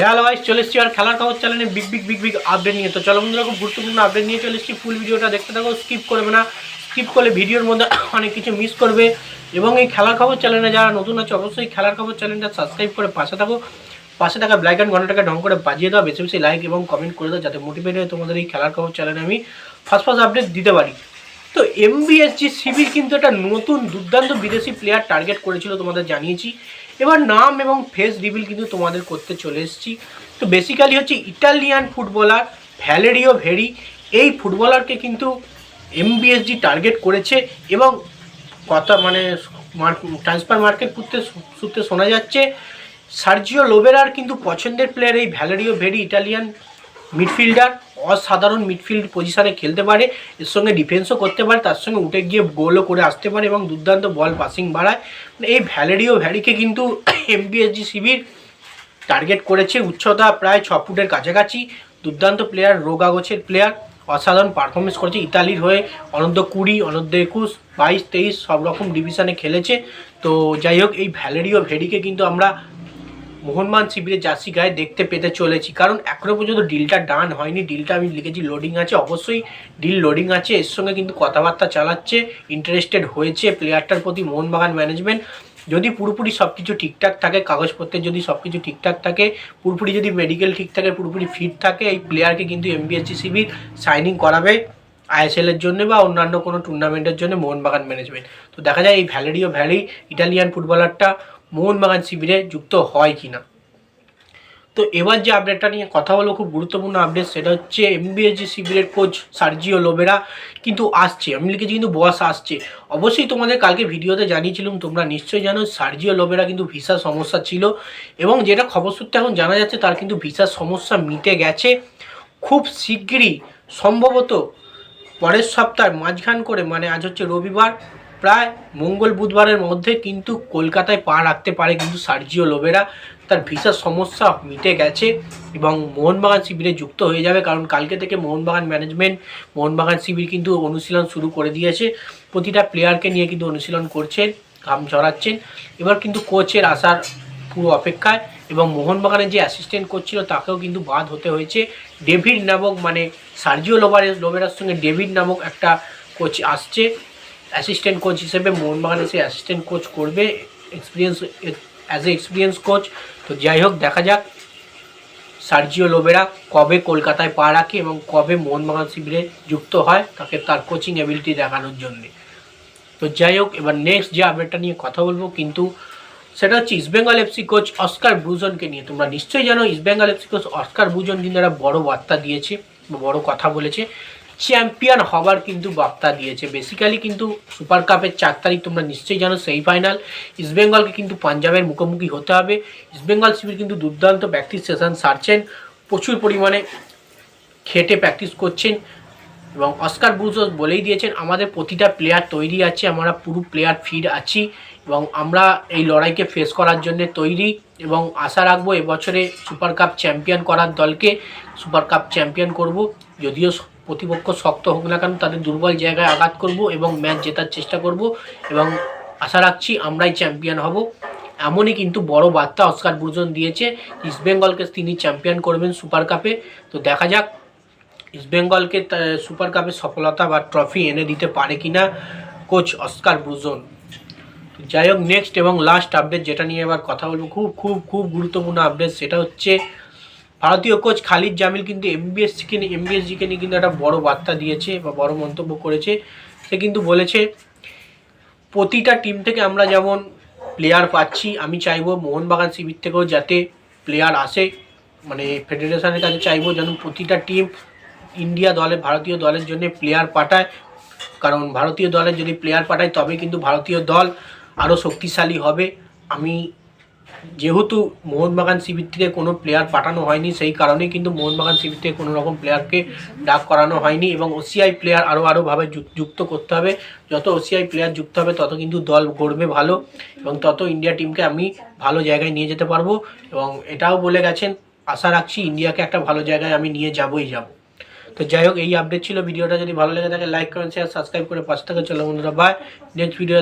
Hello ভাই চলে এসছি আর খেলার খবর চ্যানেলে big big big big update নিয়ে। তো চলো বন্ধুরা, খুব গুরুত্বপূর্ণ আপডেট নিয়ে চলে এসছি। ফুল ভিডিওটা দেখতে থাকো স্কিপ করবে না। স্কিপ করলে ভিডিওর মধ্যে অনেক কিছু মিস করবে। এবং এই খেলার খবর চ্যানেলে যারা নতুন আছে, অবশ্যই খেলার খবর চ্যানেলটা সাবস্ক্রাইব করে পাশে থাকো। পাশে থাকা ব্ল্যাক অ্যান্ড ঘন্টাটাকে ঢং করে বাজিয়ে দাও, বেশি বেশি লাইক এবং কমেন্ট করে দাও, যাতে মোটিভেট হয়ে তোমাদের এই খেলার খবর চ্যানেলে আমি ফার্স্ট ফার্স্ট আপডেট দিতে পারি। তো এমবিএসজি শিবির কিন্তু একটা নতুন, দুর্দান্ত বিদেশি প্লেয়ার টার্গেট করেছিল তোমাদের জানিয়েছি। এবার নাম এবং ফেস রিভিল কিন্তু তোমাদের করতে চলে এসেছি। তো বেসিক্যালি হচ্ছে ইটালিয়ান ফুটবলার ভ্যালেরিও ভেরি এই ফুটবলারকে কিন্তু এমবিএসজি টার্গেট করেছে এবং কথা মানে ট্রান্সফার মার্কেট করতে সূত্রে শোনা যাচ্ছে। সার্জিও লোবেরার কিন্তু পছন্দের প্লেয়ার এই ভ্যালেরিও ভেরি ইটালিয়ান মিডফিল্ডার অসাধারণ মিডফিল্ড পজিশনে খেলতে পারে, এর সঙ্গে ডিফেন্সও করতে পারে, তার সঙ্গে উঠে গিয়ে গোলও করে আসতে পারে এবং দুর্দান্ত বল পাসিং বাড়ায়। মানে এই ভ্যালেরিও ভ্যারিকে কিন্তু এমবিএসজি শিবির টার্গেট করেছে উচ্চতা প্রায় ছ ফুটের কাছাকাছি। দুর্দান্ত প্লেয়ার রোগাগোছের প্লেয়ার অসাধারণ পারফরমেন্স করেছে ইতালির হয়ে। অনন্ত কুড়ি অনন্ত একুশ, বাইশ, তেইশ, সব রকম ডিভিশনে খেলেছে। তো যাই হোক, এই ভ্যালেরিও ভেরিকে কিন্তু আমরা মোহনবাগান শিবিরের জার্সি গায়ে দেখতে পেতে চলেছি। কারণ এখনও পর্যন্ত ডিলটা ডান হয়নি। ডিলটা আমি লিখেছি লোডিং আছে। অবশ্যই ডিল লোডিং আছে। এর সঙ্গে কিন্তু কথাবার্তা চালাচ্ছে ইন্টারেস্টেড হয়েছে প্লেয়ারটার প্রতি, মোহনবাগান ম্যানেজমেন্ট যদি পুরোপুরি সব কিছু ঠিকঠাক থাকে, কাগজপত্রের যদি সব কিছু ঠিকঠাক থাকে, পুরোপুরি যদি মেডিকেল ঠিক থাকে, পুরোপুরি ফিট থাকে, এই প্লেয়ারকে কিন্তু এমবিএসজি শিবির সাইনিং করাবে আইএসএল এর জন্য বা অন্যান্য কোনো টুর্নামেন্টের জন্য মোহনবাগান ম্যানেজমেন্ট তো দেখা যায় এই ভ্যালেরিও ভ্যালি, ইটালিয়ান ফুটবলারটা মোহনবাগান শিবিরে যুক্ত হয় কি না তো এবার যে আপডেটটা নিয়ে কথা হলো খুব গুরুত্বপূর্ণ আপডেট সেটা হচ্ছে এমবিএসজি শিবিরের কোচ সার্জিও লোবেরা কিন্তু আসছে। আমি লিখেছি কিন্তু বস আসছে। অবশ্যই তোমাদের কালকে ভিডিওতে জানিয়েছিলাম, তোমরা নিশ্চয়ই জানো সার্জিও লোবেরা কিন্তু ভিসা সমস্যা ছিল এবং যেটা খবর সূত্রে এখন জানা যাচ্ছে, তার কিন্তু ভিসার সমস্যা মিটে গেছে। খুব শিগগিরই, সম্ভবত পরের সপ্তাহের মাঝখান করে মানে আজ হচ্ছে রবিবার প্রায় মঙ্গল বুধবারের মধ্যে কিন্তু কলকাতায় পা রাখতে পারে কিন্তু সার্জিও লোবেরা তার ভিসার সমস্যা মিটে গেছে এবং মোহনবাগান শিবিরে যুক্ত হয়ে যাবে কারণ কালকে থেকে মোহনবাগান ম্যানেজমেন্ট, মোহনবাগান শিবির কিন্তু অনুশীলন শুরু করে দিয়েছে। প্রতিটা প্লেয়ারকে নিয়ে কিন্তু অনুশীলন করছেন, ঘাম ঝরাচ্ছেন। এবার কিন্তু কোচের আসার পুরো অপেক্ষায় এবং মোহনবাগানের যে অ্যাসিস্ট্যান্ট কোচ ছিল তাকেও কিন্তু বাদ হতে হয়েছে। ডেভিড নামক মানে সার্জিও লোবারের লোবেরার সঙ্গে ডেভিড নামক একটা কোচ আসছে। অ্যাসিস্ট্যান্ট কোচ হিসেবে মোহনবাগান এসে অ্যাসিস্ট্যান্ট কোচ করবে experience as a experience coach তো যাই হোক, দেখা যাক সার্জিও লোবেরা কবে কলকাতায় পা রাখে এবং কবে মোহনবাগান শিবিরে যুক্ত হয় তাকে তার কোচিং অ্যাবিলিটি দেখানোর জন্যে। তো যাই হোক, এবার নেক্সট যে আপডেটটা নিয়ে কথা বলব, কিন্তু সেটা হচ্ছে ইস্টবেঙ্গল এফসি কোচ অস্কার ব্রুজনকে নিয়ে। তোমরা নিশ্চয়ই জানো East Bengal FC coach Oscar Bruzon কিন্তু একটা বড় বার্তা দিয়েছে বড় কথা বলেছে। চ্যাম্পিয়ন হবার কিন্তু বার্তা দিয়েছে। বেসিক্যালি কিন্তু সুপার কাপের চার তারিখ তোমরা নিশ্চয়ই জানো সেই ফাইনাল ইস্টবেঙ্গলকে কিন্তু পাঞ্জাবের মুখোমুখি হতে হবে। ইস্টবেঙ্গল শিবির কিন্তু দুর্দান্ত প্র্যাকটিস সেশন সারছেন। প্রচুর পরিমাণে খেটে প্র্যাকটিস করছেন। এবং অস্কার ব্রুজো বলেই দিয়েছেন, আমাদের প্রতিটা প্লেয়ার তৈরি আছে, আমরা পুরো প্লেয়ার ফিড আছি। এবং আমরা এই লড়াইকে ফেস করার জন্য তৈরি। এবং আশা রাখব এবছরে সুপার কাপ চ্যাম্পিয়ন করার দলকে সুপার কাপ চ্যাম্পিয়ন করব। যদিও প্রতিপক্ষ শক্ত হোক না কেন, তাদের দুর্বল জায়গায় আঘাত করব এবং ম্যাচ জেতার চেষ্টা করব এবং আশা রাখছি আমরাই চ্যাম্পিয়ন হব। এমনই কিন্তু বড় বার্তা অস্কার ব্রুজন দিয়েছে ইস্টবেঙ্গলকে তিনি চ্যাম্পিয়ন করবেন সুপার কাপে। তো দেখা যাক ইস্টবেঙ্গলকে সুপার কাপে সফলতা বা ট্রফি এনে দিতে পারে কি না কোচ অস্কার ব্রুজন। যাই হোক নেক্সট এবং লাস্ট আপডেট যেটা নিয়ে এবার কথা বলব, খুব খুব খুব গুরুত্বপূর্ণ আপডেট সেটা হচ্ছে ভারতীয় কোচ খালিদ জামিল কিন্তু এমবিএসকে নিয়ে এমবিএসজিকে নিয়ে কিন্তু একটা বড় বার্তা দিয়েছে বা বড় মন্তব্য করেছে। সে কিন্তু বলেছে, প্রতিটা টিম থেকে আমরা যেমন প্লেয়ার পাচ্ছি, আমি চাইব মোহনবাগান শিবির থেকেও যাতে প্লেয়ার আসে। মানে ফেডারেশনের কাছে চাইব যেন প্রতিটা টিম ইন্ডিয়া দলে, ভারতীয় দলের জন্য প্লেয়ার পাঠায়। কারণ ভারতীয় দলের যদি প্লেয়ার পাঠায় তবে কিন্তু ভারতীয় দল আরও শক্তিশালী হবে। আমি যেহেতু মোহনবাগান শিবির থেকে কোনো প্লেয়ার পাঠানো হয়নি, সেই কারণেই কিন্তু মোহনবাগান শিবির থেকে কোনো রকম প্লেয়ারকে ডাক করানো হয়নি এবং ওসিআই প্লেয়ার আরও আরোভাবে যুক্ত করতে হবে। যত ওসিআই প্লেয়ার যুক্ত হবে, তত কিন্তু দল গড়বে ভালো এবং তত ইন্ডিয়া টিমকে আমি ভালো জায়গায় নিয়ে যেতে পারব এবং এটাও বলে গেছেন, আশা রাখছি ইন্ডিয়াকে একটা ভালো জায়গায় আমি নিয়ে যাবই যাব। তো যাই হোক, এই আপডেট ছিল। ভিডিওটা যদি ভালো লেগে থাকে লাইক করেন শেয়ার সাবস্ক্রাইব করে পাশে থেকে চলো বন্ধুরা। By next video